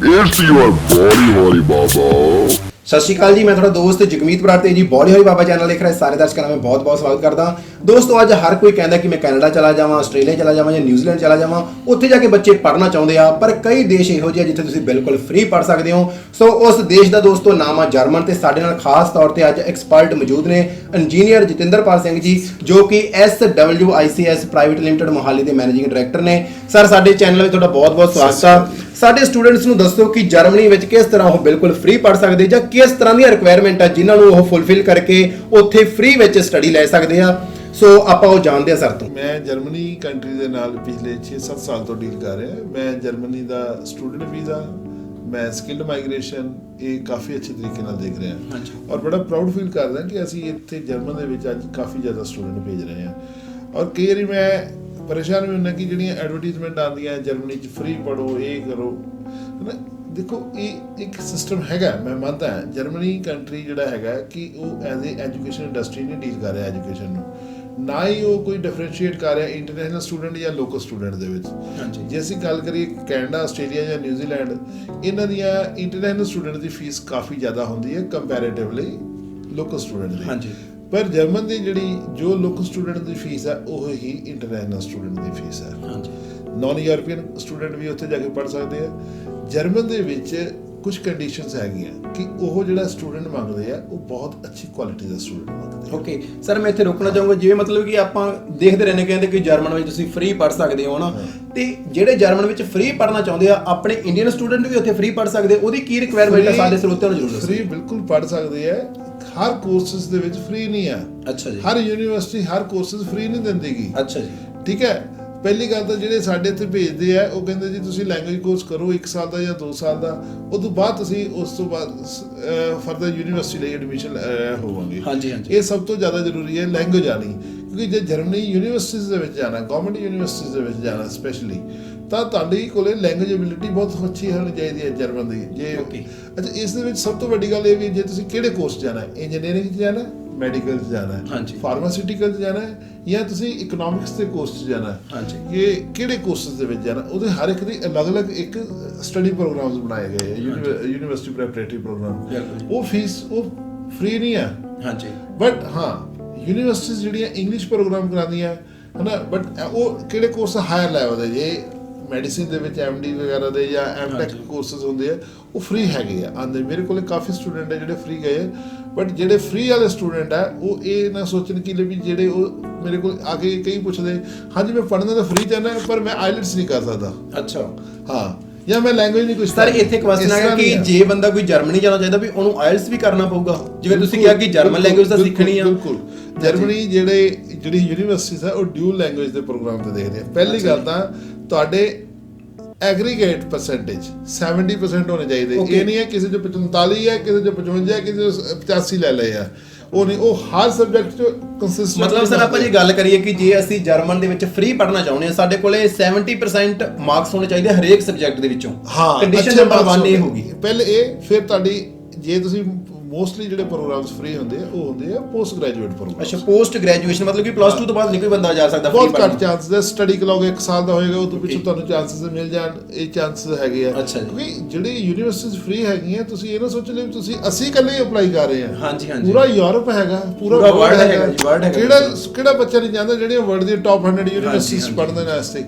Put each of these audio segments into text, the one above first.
It's your body, holy baba. ਸਤਿ ਸ਼੍ਰੀ ਅਕਾਲ ਜੀ ਮੈਂ ਤੁਹਾਡਾ ਦੋਸਤ ਜਗਮੀਤ ਬਰਾੜ ਤੇ ਜੀ ਬੋਲੀ ਹੋਈ ਬਾਬਾ ਚੈਨਲ ਦੇਖ ਰਹੇ ਸਾਰੇ ਦਰਸ਼ਕਾਂ ਦਾ ਮੈਂ ਬਹੁਤ-ਬਹੁਤ ਸਵਾਗਤ ਕਰਦਾ। ਦੋਸਤੋ ਅੱਜ ਹਰ ਕੋਈ ਕਹਿੰਦਾ ਕਿ ਮੈਂ ਕੈਨੇਡਾ ਚਲਾ ਜਾਵਾਂ ਆਸਟ੍ਰੇਲੀਆ ਚਲਾ ਜਾਵਾਂ ਜਾਂ ਨਿਊਜ਼ੀਲੈਂਡ ਚਲਾ ਜਾਵਾਂ ਉੱਥੇ ਜਾ ਕੇ ਬੱਚੇ ਪੜ੍ਹਨਾ ਚਾਹੁੰਦੇ ਆ ਪਰ ਕਈ ਦੇਸ਼ ਇਹੋ ਜਿਹੇ ਆ ਜਿੱਥੇ ਤੁਸੀਂ ਬਿਲਕੁਲ ਫ੍ਰੀ ਪੜ੍ਹ ਸਕਦੇ ਹੋ। ਸੋ ਉਸ ਦੇਸ਼ ਦਾ ਦੋਸਤੋ ਨਾਮ ਆ ਜਰਮਨ ਤੇ ਸਾਡੇ ਨਾਲ ਖਾਸ ਤੌਰ ਤੇ ਅੱਜ ਐਕਸਪਰਟ ਮੌਜੂਦ ਨੇ ਇੰਜੀਨੀਅਰ ਜਤਿੰਦਰਪਾਲ ਸਿੰਘ ਜੀ ਜੋ ਕਿ SWICS ਪ੍ਰਾਈਵੇਟ ਲਿਮਟਿਡ ਮੋਹਾਲੀ ਦੇ ਮੈਨੇਜਿੰਗ ਡਾਇਰੈਕਟਰ ਨੇ। ਸਰ ਸਾਡੇ ਚੈਨਲ ਵਿੱਚ ਤੁਹਾਡਾ ਬਹੁਤ-ਬਹੁਤ ਸਵਾਗਤ ਆ। ਸਾਡੇ ਸਟੂਡੈਂਟਸ ਨੂੰ ਦੱਸੋ ਕਿ ਜਰਮਨੀ ਵਿੱਚ ਕਿਸ ਤਰ੍ਹਾਂ ਉਹ ਬਿਲਕੁਲ ਫ੍ਰੀ ਪੜ ਸਕਦੇ ਜਾਂ ਕਿਸ ਤਰ੍ਹਾਂ ਦੀਆਂ ਰਿਕੁਆਇਰਮੈਂਟ ਆ ਜਿਨ੍ਹਾਂ ਨੂੰ ਉਹ ਫੁੱਲਫਿਲ ਕਰਕੇ ਉੱਥੇ ਫ੍ਰੀ ਵਿੱਚ ਸਟੱਡੀ ਲੈ ਸਕਦੇ ਆ। ਸੋ ਆਪਾਂ ਉਹ ਜਾਣਦੇ ਆ ਸਰ ਤੋਂ। ਮੈਂ ਜਰਮਨੀ ਕੰਟਰੀ ਦੇ ਨਾਲ ਪਿਛਲੇ 6-7 ਸਾਲ ਤੋਂ ਡੀਲ ਕਰ ਰਿਹਾ। ਮੈਂ ਜਰਮਨੀ ਦਾ ਸਟੂਡੈਂਟ ਵੀਜ਼ਾ ਮੈਂ ਸਕਿਲਡ ਮਾਈਗ੍ਰੇਸ਼ਨ ਇਹ ਕਾਫੀ ਅੱਛੇ ਤਰੀਕੇ ਨਾਲ ਦੇਖ ਰਿਹਾ। ਹਾਂਜੀ। ਔਰ ਬੜਾ ਪ੍ਰਾਊਡ ਫੀਲ ਕਰਦਾ ਕਿ ਅਸੀਂ ਇੱਥੇ ਜਰਮਨ ਦੇ ਵਿੱਚ ਅੱਜ ਕਾਫੀ ਜ਼ਿਆਦਾ ਸਟੂਡੈਂਟ ਭੇਜ ਰਹੇ ਹਾਂ। ਔਰ ਕਈ ਵਾਰੀ ਮੈਂ ਪਰੇਸ਼ਾਨ ਵੀ ਹੁੰਦਾ ਕਿ ਜਿਹੜੀਆਂ ਐਡਵਰਟਾਈਜ਼ਮੈਂਟ ਆਉਂਦੀਆਂ ਜਰਮਨੀ 'ਚ ਫ੍ਰੀ ਪੜੋ ਇਹ ਕਰੋ। ਹਨਾ? ਦੇਖੋ ਇਹ ਇੱਕ ਸਿਸਟਮ ਹੈਗਾ ਮੈਂ ਮੰਨਦਾ ਹਾਂ। ਜਰਮਨੀ ਕੰਟਰੀ ਜਿਹੜਾ ਹੈਗਾ ਕਿ ਉਹ ਐਜ਼ ਅ ਐਜੂਕੇਸ਼ਨ ਇੰਡਸਟਰੀ ਨਹੀਂ ਡੀਲ ਕਰ ਰਿਹਾ ਐਜੂਕੇਸ਼ਨ ਨੂੰ। ਨਾ ਹੀ ਉਹ ਕੋਈ ਡਿਫਰੈਂਸ਼ੀਏਟ ਕਰ ਰਿਹਾ ਇੰਟਰਨੈਸ਼ਨਲ ਸਟੂਡੈਂਟ ਜਾਂ ਲੋਕਲ ਸਟੂਡੈਂਟ ਦੇ ਵਿੱਚ। ਹਾਂਜੀ। ਜੇ ਅਸੀਂ ਗੱਲ ਕਰੀਏ ਕੈਨੇਡਾ ਆਸਟ੍ਰੇਲੀਆ ਜਾਂ ਨਿਊਜ਼ੀਲੈਂਡ ਇਹਨਾਂ ਦੀਆਂ ਇੰਟਰਨੈਸ਼ਨਲ ਸਟੂਡੈਂਟ ਦੀ ਫੀਸ ਕਾਫੀ ਜ਼ਿਆਦਾ ਹੁੰਦੀ ਹੈ ਕੰਪੈਰੀਟਿਵਲੀ ਲੋਕਲ ਸਟੂਡੈਂਟ ਦੀ। ਹਾਂਜੀ। ਪਰ ਜਰਮਨ ਦੀ ਜਿਹੜੀ ਜੋ ਲੋਕਲ ਸਟੂਡੈਂਟ ਦੀ ਫੀਸ ਹੈ ਉਹ ਹੀ ਇੰਟਰਨੈਸ਼ਨਲ ਸਟੂਡੈਂਟ ਦੀ ਫੀਸ ਹੈ। ਹਾਂਜੀ। ਨਾਨ ਯੂਰਪੀਅਨ ਸਟੂਡੈਂਟ ਵੀ ਉੱਥੇ ਜਾ ਕੇ ਪੜ੍ਹ ਸਕਦੇ ਆ। ਜਰਮਨ ਦੇ ਵਿੱਚ ਕੁਝ ਕੰਡੀਸ਼ਨਸ ਹੈਗੀਆਂ ਕਿ ਉਹ ਜਿਹੜਾ ਸਟੂਡੈਂਟ ਮੰਗਦੇ ਆ ਉਹ ਬਹੁਤ ਅੱਛੀ ਕੁਆਲਿਟੀ ਦਾ ਸਟੂਡੈਂਟ ਮੰਗਦੇ ਆ। ਓਕੇ ਸਰ ਮੈਂ ਇੱਥੇ ਰੋਕਣਾ ਚਾਹੂੰਗਾ ਜਿਵੇਂ ਮਤਲਬ ਕਿ ਆਪਾਂ ਦੇਖਦੇ ਰਹਿੰਦੇ ਕਹਿੰਦੇ ਕਿ ਜਰਮਨ ਵਿੱਚ ਤੁਸੀਂ ਫ੍ਰੀ ਪੜ੍ਹ ਸਕਦੇ ਹੋ ਨਾ ਤੇ ਜਿਹੜੇ ਜਰਮਨ ਵਿੱਚ ਫ੍ਰੀ ਪੜ੍ਹਨਾ ਚਾਹੁੰਦੇ ਆ ਆਪਣੇ ਇੰਡੀਅਨ ਸਟੂਡੈਂਟ ਵੀ ਉੱਥੇ ਫ੍ਰੀ ਪੜ੍ਹ ਸਕਦੇ ਉਹਦੀ ਕੀ ਰਿਕੁਆਇਰਮੈਂਟ ਹੈ ਸਾਡੇ ਸਰੋਤਿਆਂ ਨੂੰ ਜ਼ਰੂਰ ਦੱਸੋ। ਫ੍ਰੀ ਬਿਲਕੁਲ ਪੜ੍ਹ ਸਕਦੇ ਆ। ਹਰ ਕੋਰਸਸ ਦੇ ਵਿੱਚ ਫ੍ਰੀ ਨਹੀਂ ਆ ਅੱਛਾ ਜੀ। ਹਰ ਯੂਨੀਵਰਸਿਟੀ ਹਰ ਕੋਰਸਸ ਫ੍ਰੀ ਨਹੀਂ ਦਿੰਦੀਗੀ ਅੱਛਾ ਜੀ। ਠੀਕ ਹੈ? ਪਹਿਲੀ ਗੱਲ ਤਾਂ ਜਿਹੜੇ ਸਾਡੇ ਇੱਥੇ ਭੇਜਦੇ ਆ ਉਹ ਕਹਿੰਦੇ ਜੀ ਤੁਸੀਂ ਲੈਂਗੁਏਜ ਕੋਰਸ ਕਰੋ 1 ਸਾਲ ਦਾ ਜਾਂ 2 ਸਾਲ ਦਾ। ਉਸ ਤੋਂ ਬਾਅਦ ਤੁਸੀਂ ਉਸ ਤੋਂ ਬਾਅਦ ਫਰਦਰ ਯੂਨੀਵਰਸਿਟੀ ਲਈ ਐਡਮਿਸ਼ਨ ਹੋਵਾਂਗੇ। ਹਾਂਜੀ, ਹਾਂਜੀ। ਇਹ ਸਭ ਤੋਂ ਜ਼ਿਆਦਾ ਜ਼ਰੂਰੀ ਹੈ ਲੈਂਗੁਏਜ ਆਣੀ ਕਿਉਂਕਿ ਜੇ ਜਰਮਨੀ ਯੂਨੀਵਰਸਿਟੀਜ਼ ਦੇ ਵਿੱਚ ਜਾਣਾ ਗਵਰਨਮੈਂਟ ਯੂਨੀਵਰਸਿਟੀਜ਼ ਦੇ ਵਿੱਚ ਜਾਣਾ ਸਪੈਸ਼ਲੀ ਤਾਂ ਤੁਹਾਡੀ ਕੋਲੇ ਲੈਂਗੁਏਜ ਐਬਿਲਿਟੀ ਬਹੁਤ ਅੱਛੀ ਹੋਣੀ ਚਾਹੀਦੀ ਹੈ ਜਰਮਨ ਦੀ। ਜੇ. ਅੱਛਾ ਇਸ ਦੇ ਵਿੱਚ ਸਭ ਤੋਂ ਵੱਡੀ ਗੱਲ ਇਹ ਵੀ ਜੇ ਤੁਸੀਂ ਕਿਹੜੇ ਕੋਰਸ ਜਾਣਾ ਹੈ? ਇੰਜੀਨੀਅਰਿੰਗ 'ਚ ਜਾਣਾ ਹੈ? ਮੈਡੀਕਲ 'ਚ ਜਾਣਾ ਹੈ। ਫਾਰਮਾਸਿਊਟੀਕਲ 'ਚ ਜਾਣਾ ਹੈ? ਜਾਂ ਤੁਸੀਂ ਇਕਨੋਮਿਕਸ ਦੇ ਕੋਰਸ 'ਚ ਜਾਣਾ ਹੈ? ਹਾਂਜੀ। ਇਹ ਕਿਹੜੇ ਕੋਰਸਸ ਦੇ ਵਿੱਚ ਜਾਣਾ ਉਹਦੇ ਹਰ ਇੱਕ ਦੀ ਅਲੱਗ-ਅਲੱਗ ਇੱਕ ਸਟੱਡੀ ਪ੍ਰੋਗਰਾਮਸ ਬਣਾਏ ਗਏ ਯੂਨੀਵਰਸਿਟੀ ਪ੍ਰੈਪਰੇਟਰੀ ਪ੍ਰੋਗਰਾਮ। ਉਹ ਫੀਸ ਉਹ ਫ੍ਰੀ ਨਹੀਂ ਆ ਹਾਂਜੀ। ਬਟ ਹਾਂ ਯੂਨੀਵਰਸਿਟੀਜ਼ ਜਿਹੜੀਆਂ ਇੰਗਲਿਸ਼ ਪ੍ਰੋਗਰਾਮ ਕਰਾਉਂਦੀਆਂ ਹਨਾ ਬਟ ਉਹ ਕਿਹੜੇ ਕੋਰਸ ਹਾਇਰ ਲੈਵਲ ਦੇ ਜੇ ਮੈਡੀਸਿਨ ਦੇ ਵਿੱਚ ਐਮਡੀ ਵਗੈਰਾ ਦੇ ਜਾਂ ਐਮਟੈਕ। ਕੋਰਸਸ ਹੁੰਦੇ ਆ ਉਹ ਫ੍ਰੀ ਹੈਗੇ ਆ। ਆਂਦੇ ਮੇਰੇ ਕੋਲੇ ਕਾਫੀ ਸਟੂਡੈਂਟ ਹੈ ਜਿਹੜੇ ਫ੍ਰੀ ਗਏ ਬਟ ਜਿਹੜੇ ਫ੍ਰੀ ਵਾਲੇ ਸਟੂਡੈਂਟ ਆ ਉਹ ਇਹ ਨਾ ਸੋਚਣ ਕਿ ਲੈ ਵੀ ਜਿਹੜੇ ਉਹ ਮੇਰੇ ਕੋਲ ਆ ਕੇ ਕਈ ਪੁੱਛਦੇ ਹਾਂਜੀ ਮੈਂ ਪੜ੍ਹਨਾ ਤਾਂ ਫ੍ਰੀ ਚਾਹਨਾ ਪਰ ਮੈਂ ਆਈਲਟਸ ਨਹੀਂ ਕਰ ਸਕਦਾ। ਅੱਛਾ। ਹਾਂ ਜਾਂ ਮੈਂ ਲੈਂਗੁਏਜ ਨਹੀਂ ਕੁਝ ਸਰ ਇੱਥੇ ਕੁਐਸਚਨ ਹੈਗਾ ਕਿ ਜੇ ਬੰਦਾ ਕੋਈ ਜਰਮਨੀ ਜਾਣਾ ਚਾਹੀਦਾ ਵੀ ਉਹਨੂੰ ਆਇਲਸ ਵੀ ਕਰਨਾ ਪਊਗਾ। ਜਿਵੇਂ ਤੁਸੀਂ ਕਿਹਾ ਕਿ ਜਰਮਨ ਲੈਂਗੁਏਜ ਤਾਂ ਸਿੱਖਣੀ ਆ। ਬਿਲਕੁਲ। ਜਰਮਨੀ ਜਿਹੜੇ ਜਿਹੜੀ ਯੂਨੀਵਰਸਿਟੀਜ਼ ਆ ਉਹ ਡਿਊਲ ਲੈਂਗੁਏਜ ਦੇ ਪ੍ਰੋਗਰਾਮ ਤੇ ਦੇਖਦੇ ਆ। ਪਹਿਲੀ ਗੱਲ ਤਾਂ ਤੁਹਾਡੇ ਐਗਰੀਗੇਟ ਪਰਸੈਂਟੇਜ 70% ਹੋਣੇ ਚਾਹੀਦੇ. ਇਹ ਨਹੀਂ ਹੈ ਕਿਸੇ ਜੋ 45 ਹੈ ਕਿਸੇ ਜੋ 55 ਹੈ ਕਿਸੇ ਜੋ 85 ਲੈ ਲਏ ਆ। ਉਹ ਨਹੀਂ ਉਹ ਹਰ ਸਬਜੈਕਟ ਚ ਕੰਸਿਸਟੈਂਟ ਮਤਲਬ ਸਰ ਆਪਾਂ ਜੇ ਗੱਲ ਕਰੀਏ ਕਿ ਜੇ ਅਸੀਂ ਜਰਮਨ ਦੇ ਵਿੱਚ ਫ੍ਰੀ ਪੜ੍ਹਨਾ ਚਾਹੁੰਦੇ ਹਾਂ ਸਾਡੇ ਕੋਲੇ 70% ਮਾਰਕਸ ਹੋਣੇ ਚਾਹੀਦੇ ਹਰੇਕ ਸਬਜੈਕਟ ਦੇ ਵਿੱਚੋਂ। ਹਾਂ ਕੰਡੀਸ਼ਨ ਨੰਬਰ marks 1 ਇਹ। ਹੋਗੀ ਪਹਿਲੇ ਇਹ ਫਿਰ ਤੁਹਾਡੀ ਜੇ ਤੁਸੀਂ ਮੋਸਟਲੀ ਜਿਹੜੇ ਪ੍ਰੋਗਰਾਮਸ ਫ੍ਰੀ ਹੁੰਦੇ ਆ ਉਹ ਹੁੰਦੇ ਆ ਪੋਸਟ ਗ੍ਰੈਜੂਏਟ ਪ੍ਰੋਗਰਾਮ ਅੱਛਾ ਪੋਸਟ ਗ੍ਰੈਜੂਏਸ਼ਨ ਮਤਲਬ ਕਿ ਪਲੱਸ 2 ਤੋਂ ਬਾਅਦ ਨਹੀਂ ਕੋਈ ਬੰਦਾ ਜਾ ਸਕਦਾ ਬਹੁਤ। ਘੱਟ ਚਾਂਸਸ ਹੈ ਸਟੱਡੀ ਕਲੋਗ ਇੱਕ ਸਾਲ ਦਾ ਹੋਏਗਾ ਉਹ ਤੋਂ ਪਿੱਛੋਂ. ਤੁਹਾਨੂੰ ਚਾਂਸਸ ਮਿਲ ਜਾਣ ਇਹ ਚਾਂਸਸ ਹੈਗੇ ਆ ਅੱਛਾ ਜੀ। ਕਿਉਂਕਿ ਜਿਹੜੀ ਯੂਨੀਵਰਸਿਟੀਜ਼ ਫ੍ਰੀ ਹੈਗੀਆਂ ਤੁਸੀਂ ਇਹ ਨਾ ਸੋਚ ਲਿਓ ਤੁਸੀਂ ਅਸੀਂ ਇਕੱਲੇ ਹੀ ਅਪਲਾਈ ਕਰ ਰਹੇ ਹਾਂ ਹਾਂਜੀ, ਹਾਂਜੀ। ਪੂਰਾ ਯੂਰਪ ਹੈਗਾ ਪੂਰਾ world ਹੈਗਾ ਜੀ, world ਹੈਗਾ ਕਿਹੜਾ। ਕਿਹੜਾ ਬੱਚਾ ਨਹੀਂ ਚਾਹੁੰਦਾ ਜਿਹੜੀਆਂ ਵਰਲਡ ਦੀ ਟਾਪ 100 ਯੂਨੀਵਰਸਿਟੀਜ਼। ਪੜ੍ਹਨ ਦੇ ਵਾਸਤੇ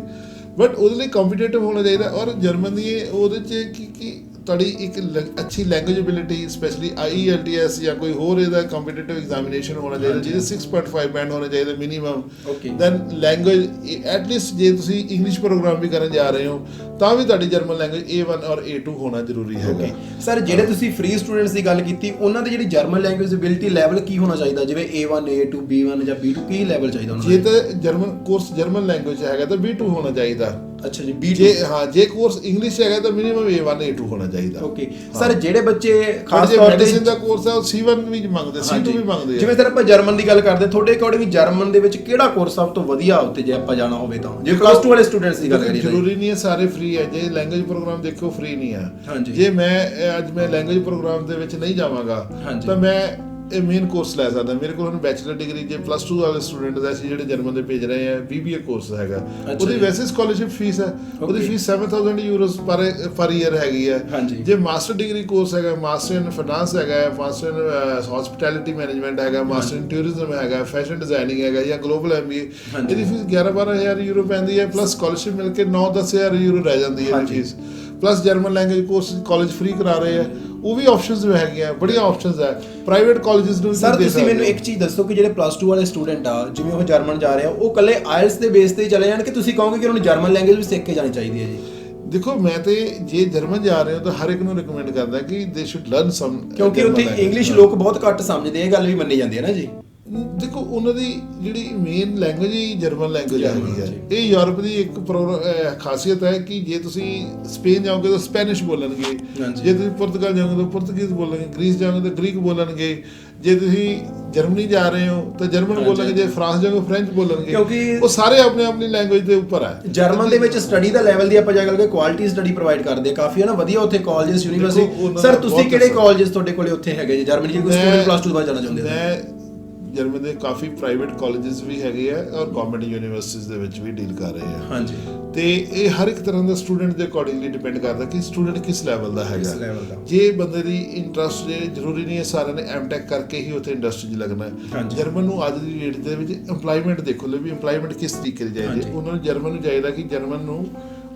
ਬਟ ਉਹਦੇ ਲਈ ਕੰਪੀਟੀਟਿਵ ਹੋਣਾ ਚਾਹੀਦਾ ਔਰ ਜਰਮਨ ਉਹਦੇ ਚ ਕੀ ਕੀ ਤੁਹਾਡੀ ਇੱਕ ਅੱਛੀ ਲੈਂਗੁਏਜ ਐਬਿਲਿਟੀ ਸਪੈਸ਼ਲੀ ਆਈਐਲਟੀਐਸ ਜਾਂ ਕੋਈ ਹੋਰ ਇਹਦਾ ਕੰਪੀਟੀਟਿਵ ਐਗਜ਼ਾਮੀਨੇਸ਼ਨ ਹੋਣਾ ਚਾਹੀਦਾ। ਜਿਹਦੇ 6.5 ਬੈਂਡ ਹੋਣਾ ਚਾਹੀਦਾ minimum. Then language at least ਜੇ ਤੁਸੀਂ ਇੰਗਲਿਸ਼ ਪ੍ਰੋਗਰਾਮ ਵੀ ਕਰਨ ਜਾ ਰਹੇ ਹੋ ਤਾਂ ਵੀ ਤੁਹਾਡੀ ਜਰਮਨ ਲੈਂਗੁਏਜ A1 ਔਰ A2 ਹੋਣਾ ਜ਼ਰੂਰੀ ਹੈਗਾ। ਓਕੇ ਸਰ ਜਿਹੜੇ ਤੁਸੀਂ ਫ੍ਰੀ ਸਟੂਡੈਂਟਸ ਦੀ ਗੱਲ ਕੀਤੀ ਉਹਨਾਂ ਦੀ ਜਿਹੜੀ ਜਰਮਨ ਲੈਂਗੁਏਜ ਐਬਿਲਿਟੀ ਲੈਵਲ ਕੀ ਹੋਣਾ ਚਾਹੀਦਾ? ਜਿਵੇਂ A1 A2 B1 ਜਾਂ B2 ਕੀ ਲੈਵਲ ਚਾਹੀਦਾ ਉਹਨਾਂ ਜੇ ਦਾ? ਤਾਂ ਜਰਮਨ ਕੋਰਸ ਜਰਮਨ ਲੈਂਗੁਏਜ ਹੈਗਾ ਤਾਂ B2 ਹੋਣਾ ਚਾਹੀਦਾ। ਅੱਛਾ ਜੀ B2 ਜੇ ਹਾਂ ਜੇ ਕੋਰਸ ਇੰਗਲਿਸ਼ ਹੈਗਾ ਤਾਂ ਮਿਨੀਮਮ A1 A2 ਹੋਣਾ ਚਾਹੀਦਾ। ਓਕੇ ਸਰ ਜਿਹੜੇ ਬੱਚੇ ਖਾਸ ਤੌਰ ਤੇ ਮੈਡੀਸਿਨ ਦਾ ਕੋਰਸ ਹੈ ਉਹ C1 ਵੀ ਮੰਗਦੇ C2 ਵੀ ਮੰਗਦੇ ਜਿਵੇਂ ਆ ਸਰ ਆਪਾਂ ਜਰਮਨ ਦੀ ਗੱਲ ਕਰਦੇ ਤੁਹਾਡੇ ਅਕੋਰਡਿੰਗ ਜਰਮਨ ਦੇ ਵਿੱਚ ਕਿਹੜਾ ਕੋਰਸ ਸਭ ਤੋਂ ਵਧੀਆ ਉੱਥੇ ਜੇ ਆਪਾਂ ਜਾਣਾ ਹੋਵੇ ਤਾਂ? ਜੇ ਪਲੱਸ 2 ਵਾਲੇ ਸਟੂਡੈਂਟਸ ਦੀ ਗੱਲ ਕਰੀਏ। ਜ਼ਰੂਰੀ ਨਹੀਂ ਹੈ ਸਾਰੇ ਫ੍ਰੀ ਹੈ ਜੇ ਲੈਂਗੁਏਜ ਪ੍ਰੋਗਰਾਮ ਦੇਖੋ ਫ੍ਰੀ ਨਹੀਂ ਹੈ ਹਾਂਜੀ। ਜੇ ਮੈਂ ਅੱਜ ਮੈਂ ਲੈਂਗੁਏਜ ਪ੍ਰੋਗਰਾਮ ਦੇ ਵਿੱਚ ਨਹੀਂ ਜਾਵਾਂਗਾ। ਤਾਂ ਮੈਂ ਇਹ ਮੇਨ ਕੋਰਸ ਲੈ ਸਕਦਾ ਮੇਰੇ ਕੋਲ ਹੁਣ ਬੈਚਲਰ ਡਿਗਰੀ ਜੇ ਪਲੱਸ 2 ਵਾਲੇ ਸਟੂਡੈਂਟ ਦਾ ਅਸੀਂ ਜਿਹੜੇ ਜਰਮਨ ਦੇ ਭੇਜ ਰਹੇ ਆ BBA ਕੋਰਸ ਹੈਗਾ ਉਹਦੀ। ਵੈਸੇ ਸਕਾਲਰਸ਼ਿਪ ਫੀਸ ਹੈ ਉਹਦੀ. ਫੀਸ 7000 ਯੂਰੋਸ ਪਰ ਪਰ ਈਅਰ ਹੈਗੀ ਹੈ। ਜੇ ਮਾਸਟਰ ਡਿਗਰੀ ਕੋਰਸ ਹੈਗਾ ਮਾਸਟਰ ਇਨ ਫਾਈਨਾਂਸ ਹੈਗਾ ਮਾਸਟਰ ਇਨ ਹਸਪਿਟੈਲਿਟੀ ਮੈਨੇਜਮੈਂਟ ਹੈਗਾ ਮਾਸਟਰ ਇਨ ਟੂਰਿਜ਼ਮ ਹੈਗਾ ਫੈਸ਼ਨ ਡਿਜ਼ਾਈਨਿੰਗ ਹੈਗਾ ਜਾਂ ਗਲੋਬਲ ਐਮਬੀਏ। ਇਹਦੀ ਫੀਸ 11 12000 ਯੂਰੋ ਪੈਂਦੀ ਹੈ ਪਲੱਸ ਸਕਾਲਰਸ਼ਿਪ ਮਿਲ ਕੇ 9 10000 ਯੂਰੋ ਰਹਿ ਜਾਂਦੀ ਹੈ fee plus German language course college free ਕਰਾ ਰਹੇ ਆ। ਉਹ ਵੀ ਆਪਸ਼ਨਸ ਵੀ ਹੈਗੀਆਂ ਬੜੀਆਂ ਆਪਸ਼ਨਸ ਹੈ ਪ੍ਰਾਈਵੇਟ ਕਾਲਜਸ ਨੂੰ ਸਰ ਤੁਸੀਂ ਮੈਨੂੰ। ਇੱਕ ਚੀਜ਼ ਦੱਸੋ ਕਿ ਜਿਹੜੇ ਪਲੱਸ 2 ਵਾਲੇ ਸਟੂਡੈਂਟ ਆ ਜਿਵੇਂ ਉਹ ਜਰਮਨ ਜਾ ਰਹੇ ਆ ਉਹ ਕੱਲੇ ਆਇਲਸ ਦੇ ਬੇਸ ਤੇ ਹੀ ਚਲੇ ਜਾਣ ਕਿ ਤੁਸੀਂ ਕਹੋਗੇ ਕਿ ਉਹਨਾਂ ਨੂੰ ਜਰਮਨ ਲੈਂਗੁਏਜ ਵੀ ਸਿੱਖ ਕੇ ਜਾਣੀ ਚਾਹੀਦੀ ਹੈ ਜੀ। ਦੇਖੋ ਮੈਂ ਤੇ ਜੇ ਜਰਮਨ ਜਾ ਰਹੇ ਹੋ ਤਾਂ ਹਰ ਇੱਕ ਨੂੰ ਰეკਮੈਂਡ ਕਰਦਾ ਕਿ ਦੇ ਸ਼ੁਡ ਲਰਨ ਸਮ ਕਿਉਂਕਿ ਉੱਥੇ ਇੰਗਲਿਸ਼ ਲੋਕ ਬਹੁਤ ਘੱਟ ਸਮਝਦੇ ਇਹ ਗੱਲ ਵੀ ਮੰਨੀ ਜਾਂਦੀ ਹੈ ਨਾ ਜੀ। ਦੇਖੋ ਉਹਨਾਂ ਦੀ ਜਿਹੜੀ ਮੇਨ ਲੈਂਗੁਏਜ ਹੀ ਜਰਮਨ ਲੈਂਗੁਏਜ ਹੈਗੀ ਹੈ। ਇਹ ਯੂਰਪ ਦੀ ਇੱਕ ਖਾਸੀਅਤ ਹੈ ਕਿ ਜੇ ਤੁਸੀਂ ਸਪੇਨ ਜਾਓਗੇ ਤਾਂ ਸਪੈਨਿਸ਼ ਬੋਲਣਗੇ। ਜੇ ਤੁਸੀਂ ਪੁਰਤਗਾਲ ਜਾਓਗੇ ਤਾਂ ਪੁਰਤਗੀਜ਼ ਬੋਲਣਗੇ ਗ੍ਰੀਸ ਜਾਓਗੇ ਤਾਂ ਗ੍ਰੀਕ ਬੋਲਣਗੇ। ਜੇ ਤੁਸੀਂ ਜਰਮਨੀ ਜਾ ਰਹੇ ਹੋ ਤਾਂ ਜਰਮਨ। ਬੋਲਣਗੇ ਜੇ ਫਰਾਂਸ ਜਾਓਗੇ ਫ੍ਰੈਂਚ ਬੋਲਣਗੇ। ਕਿਉਂਕਿ- ਉਹ ਸਾਰੇ ਆਪਣੇ ਆਪਣੀ ਲੈਂਗੁਏਜ ਦੇ ਉੱਪਰ ਹੈ। ਜਰਮਨ ਦੇ ਵਿੱਚ ਸਟੱਡੀ ਦਾ ਲੈਵਲ ਦੀ ਆਪਾਂ ਜਾ ਕਰਕੇ ਕੁਆਲਿਟੀ ਸਟੱਡੀ ਪ੍ਰੋਵਾਈਡ ਕਰਦੇ ਆ। ਕਾਫੀ ਹੈ ਨਾ ਵਧੀਆ ਉੱਥੇ ਕਾਲਜਸ ਯੂਨੀਵਰਸਿਟੀ ਸਰ ਦਾ ਤੁਸੀਂ ਕਿਹੜੇ। ਕਾਲਜਸ ਤੁਹਾਡੇ ਕੋਲੇ ਉੱਥੇ ਹੈਗੇ ਜੀ? ਜਰਮਨੀ ਜੇ ਕੋਈ ਸਟੂਡੈਂਟ ਪਲੱਸ 2 ਤੋਂ ਬਾਅਦ ਜਾਣਾ ਚਾਹੁੰਦੇ ਹੋ? ਮੈਂ ਜਰਮਨ ਦੇ ਕਾਫੀ ਪ੍ਰਾਈਵੇਟ ਕਾਲਜਸ ਵੀ ਹੈਗੇ ਆ ਔਰ ਗਵਰਨਮੈਂਟ ਯੂਨੀਵਰਸਿਟੀਜ਼ ਦੇ ਵਿੱਚ ਵੀ ਡੀਲ ਕਰ ਰਹੇ ਆ। ਹਾਂਜੀ। ਤੇ ਇਹ ਹਰ ਇੱਕ ਤਰ੍ਹਾਂ ਦਾ ਸਟੂਡੈਂਟ ਦੇ ਅਕੋਰਡਿੰਗਲੀ ਡਿਪੈਂਡ ਕਰਦਾ ਕਿ ਸਟੂਡੈਂਟ ਕਿਸ ਲੈਵਲ ਦਾ ਹੈਗਾ। ਜੇ ਬੰਦੇ ਦੀ ਇੰਟਰਸਟ ਜੇ ਜ਼ਰੂਰੀ ਨਹੀਂ ਹੈ ਸਾਰਿਆਂ ਨੇ ਐਮਟੈਕ ਕਰਕੇ ਹੀ ਉੱਥੇ ਇੰਡਸਟਰੀ 'ਚ ਲੱਗਣਾ। ਜਰਮਨ ਨੂੰ ਅੱਜ ਦੀ ਡੇਟ ਦੇ ਵਿੱਚ EMPLOYMENT ਦੇਖੋ ਲੈ ਵੀ EMPLOYMENT ਕਿਸ ਤਰੀਕੇ ਦੀ ਚਾਹੀਦੀ ਉਹਨਾਂ ਨੂੰ ਜਰਮਨ ਨੂੰ ਚਾਹੀਦਾ ਕਿ ਜਰਮਨ ਨੂੰ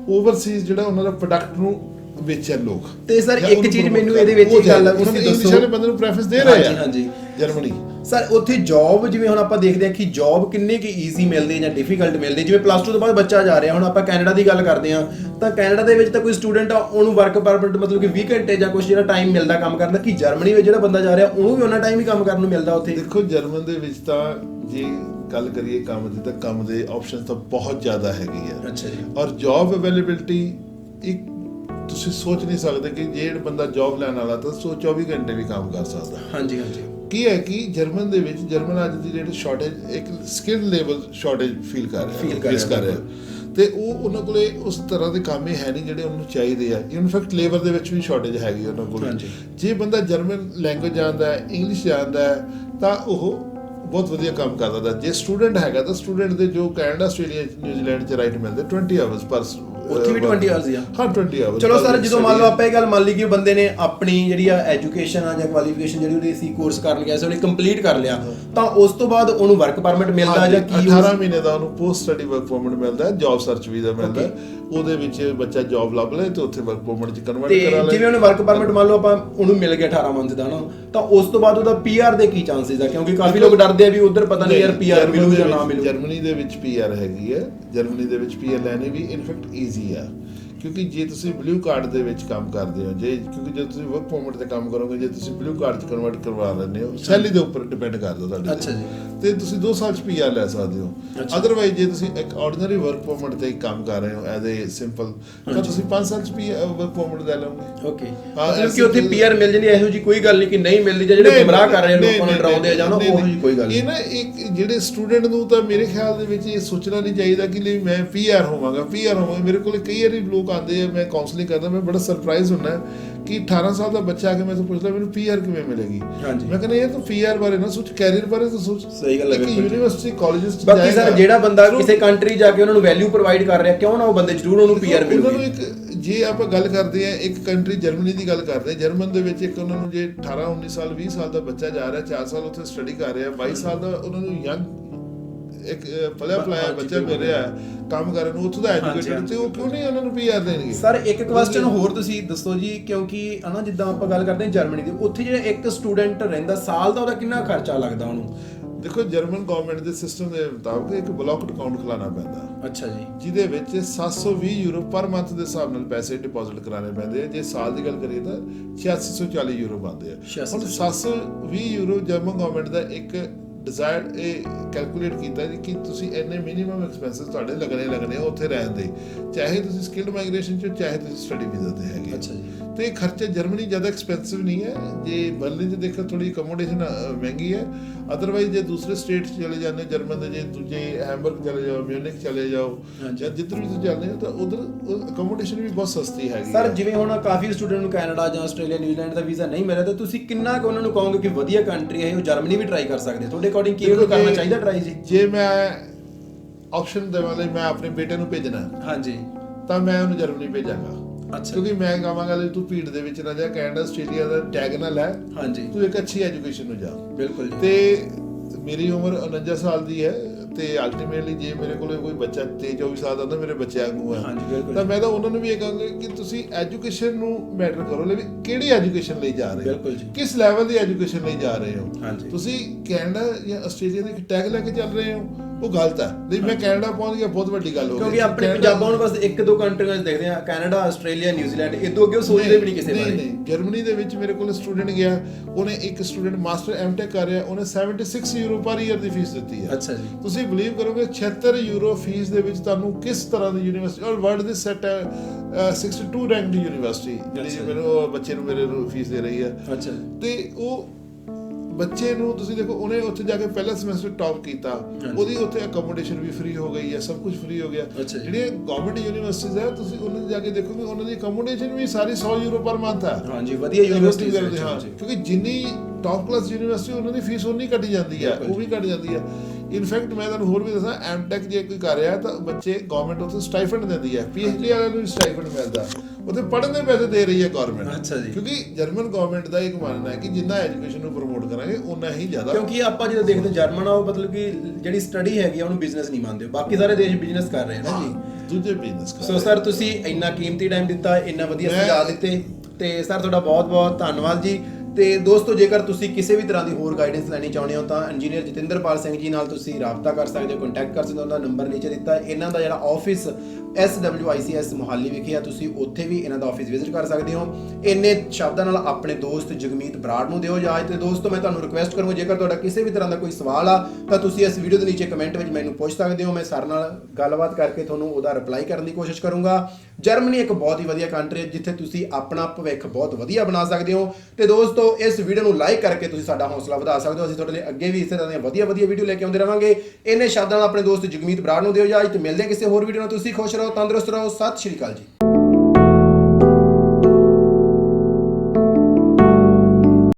ਓਵਰਸੀਜ਼ ਜਿਹੜਾ ਉਹਨਾਂ ਦਾ ਪ੍ਰੋਡਕਟ ਨੂੰ ਵੇਚਣ ਲੋਕ ਤੇ ਸਰ ਜਾਂ ਇੱਕ ਉਹਨੂੰ ਚੀਜ਼ promote ਮੈਨੂੰ। ਇਹਦੇ ਵਿੱਚ ਉਹ ਇੱਕ ਗੱਲ ਆ, ਉਹਨਾਂ ਤੁਸੀਂ ਦੱਸੋ। ਵਾਲੇ ਬੰਦੇ ਨੂੰ ਪ੍ਰੈਫਰੈਂਸ ਦੇ ਰਹੇ ਆ ਹਾਂਜੀ, ਹਾਂਜੀ। ਜਰਮਨੀ ਸਰ ਉੱਥੇ ਜੌਬ ਜਿਵੇਂ ਹੁਣ ਆਪਾਂ ਦੇਖਦੇ ਹਾਂ ਕਿ ਜੌਬ ਕਿੰਨੇ ਕਿ ਈਜ਼ੀ ਮਿਲਦੀ ਹੈ ਜਾਂ ਡਿਫਿਕਲਟ ਮਿਲਦੀ ਹੈ। ਜਿਵੇਂ ਪਲੱਸ 2 ਤੋਂ ਬਾਅਦ ਬੱਚਾ ਜਾ ਰਿਹਾ ਹੁਣ ਆਪਾਂ ਕੈਨੇਡਾ ਦੀ ਗੱਲ ਕਰਦੇ ਹਾਂ ਤਾਂ ਕੈਨੇਡਾ ਦੇ ਵਿੱਚ ਤਾਂ ਕੋਈ ਸਟੂਡੈਂਟ ਆ ਉਹਨੂੰ ਵਰਕ ਪਰਮਿਟ ਮਤਲਬ ਕਿ 20 ਘੰਟੇ ਜਾਂ ਕੁਝ ਜਿਹੜਾ ਟਾਈਮ ਮਿਲਦਾ ਕੰਮ ਕਰਨ ਦਾ ਕਿ ਜਰਮਨੀ ਵਿੱਚ ਜਿਹੜਾ ਬੰਦਾ ਜਾ ਰਿਹਾ ਉਹਨੂੰ ਵੀ ਉਹਨਾਂ ਟਾਈਮ ਹੀ ਕੰਮ ਕਰਨ ਨੂੰ ਮਿਲਦਾ ਉੱਥੇ ਦੇਖੋ ਜਰਮਨ ਦੇ ਵਿੱਚ ਤਾਂ ਜੇ ਗੱਲ ਕਰੀਏ ਕੰਮ ਦੀ ਤਾਂ ਕੰਮ ਦੇ ਆਪਸ਼ਨਸ ਤਾਂ ਬਹੁਤ ਜ਼ਿਆਦਾ ਹੈਗੀ ਆ ਅੱਛਾ ਜੀ ਔਰ ਜੌਬ ਅਵੇਲੇਬਿਲਟੀ ਇੱਕ ਤੁਸੀਂ ਸੋਚ ਨਹੀਂ ਸਕਦੇ ਕਿ ਜਿਹੜਾ ਬੰਦਾ ਜੌਬ ਲੈਣ ਵਾਲਾ ਤਾਂ ਸੋ 24 ਘੰਟੇ ਵੀ ਕੰਮ ਕਰ ਸਕਦਾ। ਹਾਂਜੀ ਹਾਂਜੀ। ਕੀ ਹੈ ਕਿ ਜਰਮਨ ਦੇ ਵਿੱਚ ਜਰਮਨ ਅੱਜ ਦੀ ਜਿਹੜੀ ਸ਼ਾਰਟੇਜ ਇੱਕ ਸਕਿੱਲ ਲੈਵਲ ਸ਼ਾਰਟੇਜ ਫੀਲ ਕਰ ਰਿਹਾ Feel ਕਰ ਰਿਹਾ, ਤੇ ਉਹ ਉਹਨਾਂ ਕੋਲੇ ਉਸ ਤਰ੍ਹਾਂ ਦੇ ਕੰਮ ਹੀ ਹੈ ਨਹੀਂ ਜਿਹੜੇ ਉਹਨੂੰ ਚਾਹੀਦੇ ਆ। ਇਨਫੈਕਟ ਲੇਬਰ ਦੇ ਵਿੱਚ ਵੀ ਸ਼ਾਰਟੇਜ ਹੈਗੀ ਉਹਨਾਂ ਕੋਲ। ਜੇ ਬੰਦਾ ਜਰਮਨ ਲੈਂਗੁਏਜ ਜਾਣਦਾ ਹੈ ਇੰਗਲਿਸ਼ ਜਾਣਦਾ ਹੈ ਤਾਂ ਉਹ ਬਹੁਤ ਵਧੀਆ ਕੰਮ ਕਰ ਸਕਦਾ। ਜੇ ਸਟੂਡੈਂਟ ਹੈਗਾ ਤਾਂ ਸਟੂਡੈਂਟ ਦੇ ਜੋ ਕੈਨੇਡਾ ਆਸਟ੍ਰੇਲੀਆ ਨਿਊਜ਼ੀਲੈਂਡ ਚ ਰਾਈਟ ਮਿਲਦੇ 20 ਆਵਰਸ ਪਰ ਉੱਥੇ ਵੀ 20 hours ਹੀ ਆ? ਹਾਂ 20 ਆਵਰਸ ਚਲੋ ਸਰ ਜਦੋਂ ਮੰਨ ਲਓ ਆਪਾਂ ਇਹ ਗੱਲ ਮੰਨ ਲਈ ਕਿ ਬੰਦੇ ਨੇ ਆਪਣੀ ਜਿਹੜੀ ਆ ਐਜੂਕੇਸ਼ਨ ਆ ਜਾਂ ਕੁਆਲੀਫਿਕੇਸ਼ਨ ਜਿਹੜੀ ਉਹਦੇ ਸੀ ਕੋਰਸ ਕਰਨ ਗਿਆ ਸੀ ਉਹਨੇ ਕੰਪਲੀਟ ਕਰ ਲਿਆ ਤਾਂ ਉਸ ਤੋਂ ਬਾਅਦ ਉਹਨੂੰ ਵਰਕ ਪਰਮਿਟ ਮਿਲਦਾ ਜਾਂ ਕੀ 18 ਮਹੀਨੇ ਦਾ ਉਹਨੂੰ ਪੋਸਟ ਸਟੱਡੀ ਵਰਕ ਪਰਮਿਟ ਮਿਲਦਾ ਹੈ ਜੌਬ ਸਰਚ ਵੀਜ਼ਾ ਮਿਲਦਾ। ਹੈ ਉਹਦੇ ਵਿੱਚ ਬੱਚਾ ਜੌਬ ਲੱਭ ਲੈ ਤੇ ਉੱਥੇ ਵਰਕ ਪਰਮਿਟ ਚ ਕਨਵਰਟ ਕਰਾ ਲੈ। ਜਿਵੇਂ ਉਹਨੇ ਵਰਕ ਪਰਮਿਟ ਮੰਨ ਲਓ ਆਪਾਂ ਉਹਨੂੰ ਮਿਲ ਗਿਆ 18 ਮੰਥ ਦਾ ਨਾ ਤਾਂ ਉਸ ਤੋਂ ਬਾਅਦ ਉਹਦਾ ਪੀਆਰ ਦੇ ਕੀ ਚਾਂਸਸ ਆ? ਕਿਉਂਕਿ ਕਾਫੀ ਲੋਕ ਡਰਦੇ ਆ ਵੀ ਉਧਰ ਪਤਾ ਨਹੀਂ ਯਾਰ ਪੀਆਰ ਮਿਲੂ ਜਾਂ ਨਾ ਮਿਲੂ। ਜਰਮਨੀ ਦੇ ਵਿੱਚ ਪੀਆਰ ਹੈਗੀ ਹੈ। ਜਰਮਨੀ ਦੇ ਵਿੱਚ ਪੀਆਰ ਲੈਣੀ ਵੀ ਇਨਫੈਕਟ ਈਜ਼ੀ ਆ ਕਿਉਂਕਿ ਜੇ ਤੁਸੀਂ ਬਲੂ ਕਾਰਡ ਦੇ ਵਿੱਚ ਕੰਮ ਕਰਦੇ ਹੋ ਜੇ ਕਿਉਂਕਿ ਜੇ ਤੁਸੀਂ ਵਰਕ ਪਰਮਿਟ ਤੇ ਕੰਮ ਕਰੋਗੇ ਜੇ ਤੁਸੀਂ ਬਲੂ ਕਾਰਡ 'ਚ ਕਨਵਰਟ ਕਰਵਾ ਲੈਂਦੇ ਹੋ ਸੈਲਰੀ ਦੇ ਉੱਪਰ ਡਿਪੈਂਡ ਕਰਦਾ ਤੁਹਾਡੇ ਅੱਛਾ। ਜੀ। ਤੇ ਤੁਸੀਂ 2 ਸਾਲ 'ਚ ਪੀਆਰ ਲੈ ਸਕਦੇ ਹੋ। ਅਦਰਵਾਈਜ਼ ਜੇ ਤੁਸੀਂ ਇੱਕ ਆਰਡੀਨਰੀ ਵਰਕ ਪਰਮਿਟ ਤੇ ਕੰਮ ਕਰ ਰਹੇ ਹੋ ਐਜ਼ ਅ ਸਿੰਪਲ ਤਾਂ ਤੁਸੀਂ 5 ਸਾਲ 'ਚ ਪੀਆਰ ਵਰਕ ਪਰਮਿਟ ਲੈ ਲਓਗੇ। ਓਕੇ ਮਤਲਬ ਕਿ ਉੱਥੇ ਪੀਆਰ ਮਿਲ ਹੈ, ਇਹੋ ਜੀ ਕੋਈ ਗੱਲ ਨਹੀਂ ਕਿ ਨਹੀਂ ਮਿਲਦੀ ਜਾਂ ਜਿਹੜੇ ਗੁੰਮਰਾਹ ਕਰ ਰਹੇ ਲੋਕਾਂ ਨੂੰ ਡਰਾਉਂਦੇ ਆ ਜਾਂ ਉਹ ਜੀ ਕੋਈ ਗੱਲ ਇਹ ਨਹੀਂ। ਨਾ ਇੱਕ ਜਿਹੜੇ ਸਟੂਡੈਂਟ ਨੂੰ ਤਾਂ ਮੇਰੇ ਖਿਆਲ ਦੇ ਵਿੱਚ ਇਹ ਸੋਚਣਾ ਨਹੀਂ ਚਾਹੀਦਾ ਕਿ ਲਈ ਮੈਂ ਪੀਆਰ ਹੋਵਾਂਗਾ ਪੀਆਰ ਹੋਵਾਂਗਾ। ਮੇਰੇ ਕੋਲ ਕਈ ਵਾਰੀ ਲੋਕ ਆਉਂਦੇ ਆ ਮੈਂ ਕਾਉਂਸਲਿੰਗ ਕਰਦਾ ਮੈਂ ਬੜਾ ਸਰਪ੍ਰਾਈਜ਼ ਹੁੰਦਾ ਕਿ 18 ਸਾਲ ਦਾ ਬੱਚਾ ਆ ਕੇ ਤੋਂ ਪੁੱਛਦਾ ਮੈਨੂੰ ਪੀਆਰ ਕਿਵੇਂ ਮਿਲੇਗੀ। ਮੈਂ ਕਹਿੰਦਾ ਇਹ ਤਾਂ ਪੀਆਰ ਬਾਰੇ ਨਾ ਸੋਚ ਕੈਰੀਅਰ ਬਾਰੇ ਤਾਂ ਸੋਚ ਸਹੀ ਗੱਲ ਹੈ। ਯੂਨੀਵਰਸਿਟੀ ਕਾਲਜਸ ਚ ਬਾਕੀ ਸਰ। ਜਿਹੜਾ ਬੰਦਾ ਕਿਸੇ ਕੰਟਰੀ ਜਾ ਕੇ ਉਹਨਾਂ ਨੂੰ ਵੈਲਿਊ ਪ੍ਰੋਵਾਈਡ ਕਰ ਰਿਹਾ ਕਿਉਂ ਨਾ ਉਹ ਬੰਦੇ ਜ਼ਰੂਰ ਉਹਨੂੰ ਪੀਆਰ ਉਹਨਾਂ ਨੂੰ ਮਿਲੂਗੀ ਇੱਕ ਜੇ ਆਪਾਂ ਗੱਲ ਕਰਦੇ ਆ ਇੱਕ ਕੰਟਰੀ ਜਰਮਨੀ ਦੀ ਗੱਲ ਕਰਦੇ ਆ ਜਰਮਨ ਦੇ ਵਿੱਚ ਇੱਕ ਉਹਨਾਂ ਨੂੰ ਜੇ 18 19 ਸਾਲ 20 ਸਾਲ ਦਾ ਬੱਚਾ ਜਾ ਰਿਹਾ 4 ਸਾਲ ਉੱਥੇ ਸਟੱਡੀ ਕਰ ਰਿਹਾ 22 ਸਾਲ ਦਾ ਉਹਨਾਂ ਨੂੰ ਯੰਗ ਇੱਕ ਪਲਿਆ ਪਲਾਇਆ ਬੱਚਾ ਰਿਹਾ ਹੈ, ਕੰਮ ਕਰਨ ਨੂੰ ਉੱਥੋਂ ਦਾ ਐਜੂਕੇਟਡ ਤੇ ਉਹ ਕਿਉਂ ਨਹੀਂ ਉਹਨਾਂ ਨੂੰ ਪੀਆਰ ਦੇਣਗੇ? ਸਰ ਇੱਕ ਕੁਐਸਚਨ ਹੋਰ ਤੁਸੀਂ ਦੱਸੋ ਜੀ ਕਿਉਂਕਿ ਹਨਾ ਜਿੱਦਾਂ ਆਪਾਂ ਗੱਲ ਕਰਦੇ ਹਾਂ ਜਰਮਨੀ ਦੀ ਉੱਥੇ ਜਿਹੜਾ ਇੱਕ ਸਟੂਡੈਂਟ ਰਹਿੰਦਾ ਸਾਲ ਦਾ ਉਹਦਾ ਕਿੰਨਾ ਖਰਚਾ ਲੱਗਦਾ ਉਹਨੂੰ? ਦੇਖੋ ਜਰਮਨ ਗਵਰਨਮੈਂਟ ਦੇ ਸਿਸਟਮ ਦੇ ਮੁਤਾਬਕ ਇੱਕ ਬਲੌਕ ਅਕਾਊਂਟ ਖੁਲਾਉਣਾ ਪੈਂਦਾ। ਅੱਛਾ ਜੀ। ਜਿਹਦੇ ਵਿੱਚ 720 ਯੂਰੋ ਪਰ ਮੰਥ ਦੇ ਹਿਸਾਬ ਨਾਲ ਪੈਸੇ ਡਿਪੋਜ਼ਿਟ ਕਰਾਣੇ ਪੈਂਦੇ ਆ। ਜੇ ਸਾਲ ਦੀ ਗੱਲ ਕਰੀਏ ਤਾਂ 8640 ਯੂਰੋ ਬਣਦੇ ਆ। 8640 ਹੁਣ 720 ਯੂਰੋ ਜਰਮਨ ਗਵਰਨਮੈਂਟ ਦਾ ਇੱਕ ਡਿਜ਼ਾਇਰਡ ਇਹ ਕੈਲਕੂਲੇਟ ਕੀਤਾ ਜੀ ਕਿ ਤੁਸੀਂ ਇੰਨੇ ਮਿਨੀਮਮ ਐਕਸਪੈਂਸਸ ਤੁਹਾਡੇ ਲੱਗਣੇ ਲੱਗਣੇ ਉੱਥੇ ਰਹਿਣ ਦੇ। ਚਾਹੇ ਤੁਸੀਂ ਸਕਿਲਡ ਮਾਈਗ੍ਰੇਸ਼ਨ ਚ ਚਾਹੇ ਤੁਸੀਂ ਸਟੱਡੀ ਵੀਜ਼ਾ ਤੇ ਹੈਗੇ ਅੱਛਾ ਜੀ। ਤੇ ਖਰਚੇ ਜਰਮਨੀ ਜ਼ਿਆਦਾ ਐਕਸਪੈਂਸਿਵ ਨਹੀਂ ਹੈ। ਜੇ ਬਰਲਿਨ ਚ ਦੇਖੋ ਥੋੜੀ ਅਕਮੋਡੇਸ਼ਨ ਮਹਿੰਗੀ ਹੈ। ਅਦਰਵਾਈਜ਼ ਜੇ ਦੂਸਰੇ ਸਟੇਟ ਚਲੇ ਜਾਂਦੇ ਜਰਮਨ ਦੇ ਜੇ ਦੂਜੇ ਹੈਮਬਰਗ ਚਲੇ ਜਾਓ ਮਿਊਨਿਕ ਚਲੇ ਜਾਓ ਜਾਂ ਜਿੱਧਰ ਵੀ ਤੁਸੀਂ ਜਾਂਦੇ ਹੋ ਤਾਂ ਉਧਰ ਅਕਮੋਡੇਸ਼ਨ ਵੀ ਬਹੁਤ ਸਸਤੀ ਹੈਗੀ ਸਰ। ਜਿਵੇਂ ਹੁਣ ਕਾਫੀ ਸਟੂਡੈਂਟ ਨੂੰ ਕੈਨੇਡਾ ਜਾਂ ਆਸਟ੍ਰੇਲੀਆ ਨਿਊਜ਼ੀਲੈਂਡ ਦਾ ਵੀਜ਼ਾ ਨਹੀਂ ਮਿਲਿਆ ਤਾਂ ਤੁਸੀਂ ਕਿੰਨਾ ਕੁ ਉਹਨਾਂ ਨੂੰ ਕਹੋਗੇ ਕਿ ਵਧੀਆ ਕੰਟਰੀ ਹੈ ਉਹ ਜਰਮਨੀ ਵੀ ਟਰਾਈ ਕਰ ਸਕਦੇ ਤੁਹਾਡੇ ਅਕੋਰਡਿੰਗ ਕੀ ਉਹਨੂੰ ਕਰਨਾ ਜੇ- ਚਾਹੀਦਾ ਟਰਾਈ ਜੀ। ਜੇ ਮੈਂ ਆਪਸ਼ਨ ਦੇਵਾਂ ਲਈ ਮੈਂ ਆਪਣੇ ਬੇਟੇ ਨੂੰ ਭੇਜਣਾ ਹੈ, ਹਾਂਜੀ। ਤਾਂ ਮੈਂ ਉਹਨੂੰ ਜਰਮਨੀ ਭੇਜਾਂਗਾ। ਅੱਛਾ। ਕਿਉਂਕਿ ਮੈਂ ਕਹਾਂਗਾ ਲਈ ਤੂੰ ਭੀੜ ਦੇ ਵਿੱਚ ਨਾ ਜਾ ਕੈਨੇਡਾ ਆਸਟ੍ਰੇਲੀਆ ਦਾ ਟੈਗ ਨਾ ਲੈ। ਹਾਂਜੀ। ਤੂੰ ਇੱਕ ਅੱਛੀ ਐਜੂਕੇਸ਼ਨ ਨੂੰ ਜਾ। ਬਿਲਕੁਲ ਜੀ। ਤੇ ਮੇਰੀ ਉਮਰ 49 ਸਾਲ ਦੀ ਹੈ ਤੇ ਅਲਟੀਮੇਟਲੀ ਜੇ ਮੇਰੇ ਕੋਲੇ ਕੋਈ ਬੱਚਾ 23 24 ਸਾਲ ਦਾ ਤਾਂ ਮੇਰੇ ਬੱਚੇ ਵਾਂਗੂ ਹੈ। ਤਾਂ ਮੈਂ ਤਾਂ ਉਹਨਾਂ ਨੂੰ ਵੀ ਇਹ ਕਹਾਂਗਾ ਕਿ ਤੁਸੀਂ ਐਜੂਕੇਸ਼ਨ ਨੂੰ ਮੈਟਰ ਕਰੋ ਲੈ ਵੀ ਕਿਹੜੀ ਐਜੂਕੇਸ਼ਨ ਲਈ ਜਾ ਰਹੇ ਹੋ। ਕਿਸ ਲੈਵਲ ਦੀ ਐਜੂਕੇਸ਼ਨ ਲਈ ਜਾ ਰਹੇ ਹੋ। ਤੁਸੀਂ ਕੈਨੇਡਾ ਜਾਂ ਆਸਟ੍ਰੇਲੀਆ ਦੇ ਇੱਕ ਟੈਗ ਲੈ ਕੇ ਚੱਲ ਰਹੇ ਹੋ ਉਹ ਗਲਤ ਹੈ। ਨਹੀਂ ਮੈਂ ਕੈਨੇਡਾ ਪਹੁੰਚ ਗਿਆ ਬਹੁਤ ਵੱਡੀ ਗੱਲ ਹੋ ਗਈ। ਕਿਉਂਕਿ ਆਪਣੇ ਪੰਜਾਬਾਂ ਨੂੰ ਬਸ ਇੱਕ ਦੋ ਕੰਟਰੀਆਂ 'ਚ ਦੇਖਦੇ ਆ ਕੈਨੇਡਾ ਆਸਟ੍ਰੇਲੀਆ ਨਿਊਜ਼ੀਲੈਂਡ ਇਦੋਂ ਅੱਗੇ ਉਹ ਸੋਚਦੇ ਵੀ ਨਹੀਂ ਕਿਸੇ ਨਹੀਂ ਬਾਰੇ। ਨਹੀਂ ਜਰਮਨੀ ਦੇ ਵਿੱਚ ਮੇਰੇ ਕੋਲ ਸਟੂਡੈਂਟ ਗਿਆ ਉਹਨੇ ਇੱਕ ਸਟੂਡੈਂਟ ਮਾਸਟਰ ਐਮਟੈਕ ਕਰ ਰਿਹਾ ਉਹਨੇ 76 ਯੂਰੋ ਪਰ ਈਅਰ ਦੀ ਫੀਸ ਦਿੱਤੀ ਹੈ। ਅੱਛਾ ਜੀ। ਤੁਸੀਂ ਬਲੀਵ ਕਰੋਗੇ 76 ਯੂਰੋ ਫੀਸ ਦੇ ਵਿੱਚ ਤੁਹਾਨੂੰ ਕਿਸ ਤਰ੍ਹਾਂ ਦੀ ਯੂਨੀਵਰਸਿਟੀ ਔਰ ਵਰਲਡ ਦੇ ਸੈਟ ਹੈ ਅਹ, 62 ਰੈਂਕਡ ਯੂਨੀਵਰਸਿਟੀ ਜਿਹੜੀ। ਮੈਨੂੰ ਬੱਚੇ ਨੂੰ ਮੇਰੇ ਨੂੰ ਫੀਸ ਦੇ ਰਹੀ ਹੈ। ਅੱਛਾ ਤੇ ਉਹ ਬੱਚੇ ਨੂੰ ਤੁਸੀਂ ਦੇਖੋ ਉਹਨੇ ਉੱਥੇ ਜਾ ਕੇ ਪਹਿਲਾ ਸਮੈਸਟਰ ਟੌਪ ਕੀਤਾ। ਉਹਦੀ ਉੱਥੇ ਅਕੋਮੋਡੇਸ਼ਨ ਵੀ ਫ੍ਰੀ ਹੋ ਗਈ ਹੈ ਸਭ ਕੁਝ ਫ੍ਰੀ ਹੋ ਗਿਆ। ਜਿਹੜੀਆਂ ਗਵਰਨਮੈਂਟ ਯੂਨੀਵਰਸਿਟੀਜ਼ ਹੈ ਤੁਸੀਂ ਉਹਨਾਂ ਦੇ ਜਾ ਕੇ ਦੇਖੋਗੇ ਉਹਨਾਂ ਦੀ ਅਕੋਮੋਡੇਸ਼ਨ ਵੀ ਸਾਰੀ 100 ਯੂਰੋ ਪਰ ਮੰਥ ਹੈ। ਹਾਂਜੀ ਵਧੀਆ ਯੂਨੀਵਰਸਿਟੀ ਕਰਦੇ ਹਾਂ। ਕਿਉਂਕਿ ਜਿੰਨੀ ਟਾਪ ਕਲਾਸ ਯੂਨੀਵਰਸਿਟੀ ਉਹਨਾਂ ਦੀ ਫੀਸ ਉਨੀ ਘਟੀ ਜਾਂਦੀ ਹੈ ਉਹ ਵੀ ਘਟ ਜਾਂਦੀ ਹੈ। ਇਨਫੈਕਟ ਮੈਂ ਤੁਹਾਨੂੰ ਹੋਰ ਵੀ ਦੱਸਾਂ ਐਮਟੈਕ ਜੇ ਕੋਈ ਕਰ ਰਿਹਾ ਤਾਂ ਬੱਚੇ ਗਵਰਨਮੈਂਟ ਉੱਥੇ ਸਟਾਈਫੰਡ ਦਿੰਦੀ ਹੈ ਪੀਐਚਡੀ ਵਾਲਿਆਂ ਨੂੰ ਵੀ ਸਟਾਈਫੰਡ ਮਿਲਦਾ। ਉੱਥੇ ਪੜ੍ਹਨ ਦੇ ਪੈਸੇ ਦੇ ਰਹੀ ਹੈ ਗਵਰਨਮੈਂਟ ਅੱਛਾ ਜੀ। ਕਿਉਂਕਿ ਜਰਮਨ ਗਵਰਨਮੈਂਟ ਦਾ ਇੱਕ ਮੰਨਣਾ ਹੈ ਕਿ ਜਿੰਨਾ ਐਜੂਕੇਸ਼ਨ ਨੂੰ ਪ੍ਰਮੋਟ ਕਰਾਂਗੇ ਉਨਾ ਹੀ ਜ਼ਿਆਦਾ ਕਿਉਂਕਿ ਆਪਾਂ ਜਦੋਂ ਦੇਖਦੇ ਜਰਮਨ ਆ ਉਹ ਮਤਲਬ ਕਿ ਜਿਹੜੀ ਸਟੱਡੀ ਹੈਗੀ ਉਹਨੂੰ ਬਿਜ਼ਨਸ ਨਹੀਂ ਮੰਨਦੇ। ਬਾਕੀ ਸਾਰੇ ਦੇਸ਼ ਬਿਜ਼ਨਸ ਕਰ ਰਹੇ ਨਾ ਜੀ। ਦੂਜੇ ਬਿਜ਼ਨਸ ਸੋ ਸਰ ਤੁਸੀਂ ਇੰਨਾ ਕੀਮਤੀ ਟਾਈਮ ਦਿੱਤਾ ਇੰਨਾ ਵਧੀਆ ਸੁਝਾਅ ਦਿੱਤੇ ਤੇ ਸਰ ਤੁਹਾਡਾ ਬਹੁਤ ਬਹੁਤ ਧੰਨਵਾਦ ਜੀ। ਤੇ ਦੋਸਤੋ, ਜੇਕਰ ਤੁਸੀਂ ਕਿਸੇ ਵੀ ਤਰ੍ਹਾਂ ਦੀ ਹੋਰ ਗਾਈਡੈਂਸ ਲੈਣੀ ਚਾਹੁੰਦੇ ਹੋ, ਤਾਂ ਇੰਜੀਨੀਅਰ ਜਤਿੰਦਰਪਾਲ ਸਿੰਘ ਜੀ ਨਾਲ ਤੁਸੀਂ ਰਾਬਤਾ ਕਰ ਸਕਦੇ ਹੋ ਕੰਟੈਕਟ ਕਰ ਸਕਦੇ ਹੋ, ਉਹਨਾਂ ਦਾ ਨੰਬਰ ਨੀਚੇ ਦਿੱਤਾ ਇਹਨਾਂ ਦਾ ਜਿਹੜਾ ਆਫਿਸ SWICS ਮੋਹਾਲੀ ਵਿਖੇ ਆ, ਤੁਸੀਂ ਉੱਥੇ ਵੀ ਇਹਨਾਂ ਦਾ ਆਫਿਸ ਵਿਜ਼ਿਟ ਕਰ ਸਕਦੇ ਹੋ। ਇੰਨੇ ਸ਼ਬਦਾਂ ਨਾਲ ਆਪਣੇ ਦੋਸਤ ਜਗਮੀਤ ਬਰਾੜ ਨੂੰ ਦਿਓ ਇਜਾਜ਼ਤ। ਤੇ ਦੋਸਤੋ, ਮੈਂ ਤੁਹਾਨੂੰ ਰਿਕੁਐਸਟ ਕਰੂੰਗਾ, ਜੇਕਰ ਤੁਹਾਡਾ ਕਿਸੇ ਵੀ ਤਰ੍ਹਾਂ ਦਾ ਕੋਈ ਸਵਾਲ ਆ, ਤਾਂ ਤੁਸੀਂ ਇਸ ਵੀਡੀਓ ਦੇ ਨੀਚੇ ਕਮੈਂਟ ਵਿੱਚ ਮੈਨੂੰ ਪੁੱਛ ਸਕਦੇ ਹੋ। ਮੈਂ ਸਰ ਨਾਲ ਗੱਲਬਾਤ ਕਰਕੇ ਤੁਹਾਨੂੰ ਉਹਦਾ ਰਿਪਲਾਈ ਕਰਨ ਦੀ ਕੋਸ਼ਿਸ਼ ਕਰੂੰਗਾ। ਜਰਮਨੀ ਇੱਕ ਬਹੁਤ ਹੀ ਵਧੀਆ ਕੰਟਰੀ ਹੈ, ਜਿੱਥੇ ਤੁਸੀਂ ਆਪਣਾ ਭਵਿੱਖ ਬਹੁਤ ਵਧੀਆ ਬਣਾ ਸਕਦੇ ਹੋ। ਤੇ ਦੋਸਤੋ, ਇਸ ਵੀਡੀਓ ਨੂੰ ਲਾਈਕ ਕਰਕੇ ਤੁਸੀਂ ਸਾਡਾ ਹੌਸਲਾ ਵਧਾ ਸਕਦੇ ਹੋ। ਅਸੀਂ ਤੁਹਾਡੇ ਲਈ ਅੱਗੇ ਵੀ ਇਸੇ ਤਰ੍ਹਾਂ ਦੀਆਂ ਵਧੀਆ ਵਧੀਆ ਵੀਡੀਓ ਲੈ ਕੇ ਆਉਂਦੇ ਰਵਾਂਗੇ। ਇੰਨੇ ਸ਼ਬਦਾਂ ਨਾਲ ਆਪਣੇ ਦੋਸਤ ਜਗਮੀਤ ਬਰਾੜ ਨੂੰ ਦਿਓ ਇਜਾਜ਼ਤ। ਮਿਲਦੇ ਹਾਂ ਕਿਸੇ ਹੋਰ ਵੀਡੀਓ ਨਾਲ। ਤੁਸੀਂ ਖੁਸ਼ ਰਹੋ। ਰਹੋ ਤੰਦਰੁਸਤ ਰਹੋ ਸਤਿ ਸ਼੍ਰੀ ਅਕਾਲ ਜੀ।